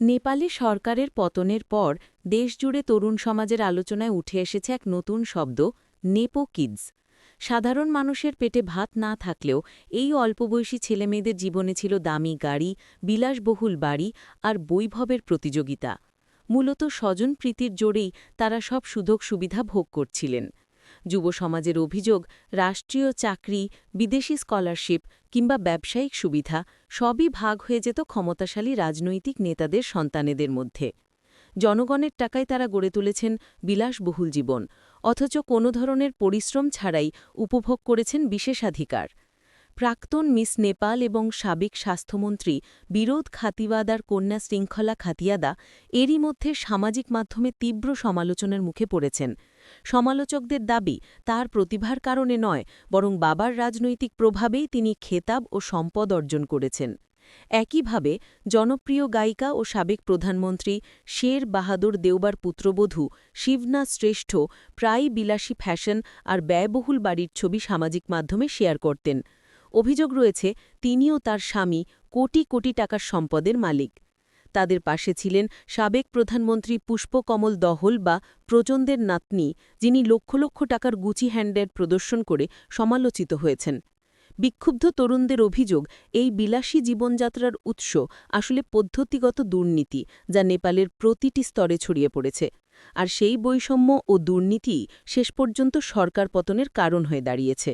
নেপালে সরকারের পতনের পর দেশজুড়ে তরুণ সমাজের আলোচনায় উঠে এসেছে এক নতুন শব্দ, নেপো কিডস। সাধারণ মানুষের পেটে ভাত না থাকলেও এই অল্পবয়সী ছেলেমেয়েদের জীবনে ছিল দামি গাড়ি, বিলাসবহুল বাড়ি আর বৈভবের প্রতিযোগিতা। মূলত স্বজনপ্রীতির জোরেই তারা সব সুযোগ সুবিধা ভোগ করছিলেন। যুব সমাজের অভিযোগ, রাষ্ট্রীয় চাকরি, বিদেশি স্কলারশিপ কিংবা ব্যবসায়িক সুবিধা সবই ভাগ হয়ে যেত ক্ষমতাশালী রাজনৈতিক নেতাদের সন্তানেদের মধ্যে। জনগণের টাকায় তারা গড়ে তুলেছেন বিলাসবহুল জীবন, অথচ কোনো ধরনের পরিশ্রম ছাড়াই উপভোগ করেছেন বিশেষাধিকার। প্রাক্তন মিস নেপাল এবং সাবেক স্বাস্থ্যমন্ত্রী বিরোধ খাতিওয়াদার কন্যা শৃঙ্খলা খাতিয়াদা এরই মধ্যে সামাজিক মাধ্যমে তীব্র সমালোচনার মুখে পড়েছেন। সমালোচকদের দাবি তার প্রতিভার কারণে নয়, বরং বাবার রাজনৈতিক প্রভাবেই তিনি খেতাব ও সম্পদ অর্জন করেছেন। একইভাবে, জনপ্রিয় গায়িকা ও সাবেক প্রধানমন্ত্রী শের বাহাদুর দেওবার পুত্রবধূ শিবনা শ্রেষ্ঠ প্রায়ই বিলাসী ফ্যাশন আর ব্যয়বহুল বাড়ির ছবি সামাজিক মাধ্যমে শেয়ার করতেন। অভিযোগ রয়েছে, তিনিও তার স্বামী কোটি কোটি টাকার সম্পদের মালিক। তাদের পাশে ছিলেন সাবেক প্রধানমন্ত্রী পুষ্পকমল দহল বা প্রচন্দের নাতনি, যিনি লক্ষ লক্ষ টাকার গুচি হ্যান্ডের প্রদর্শন করে সমালোচিত হয়েছেন। বিক্ষুব্ধ তরুণদের অভিযোগ, এই বিলাসী জীবনযাত্রার উৎস আসলে পদ্ধতিগত দুর্নীতি, যা নেপালের প্রতিটি স্তরে ছড়িয়ে পড়েছে। আর সেই বৈষম্য ও দুর্নীতিই শেষ পর্যন্ত সরকার পতনের কারণ হয়ে দাঁড়িয়েছে।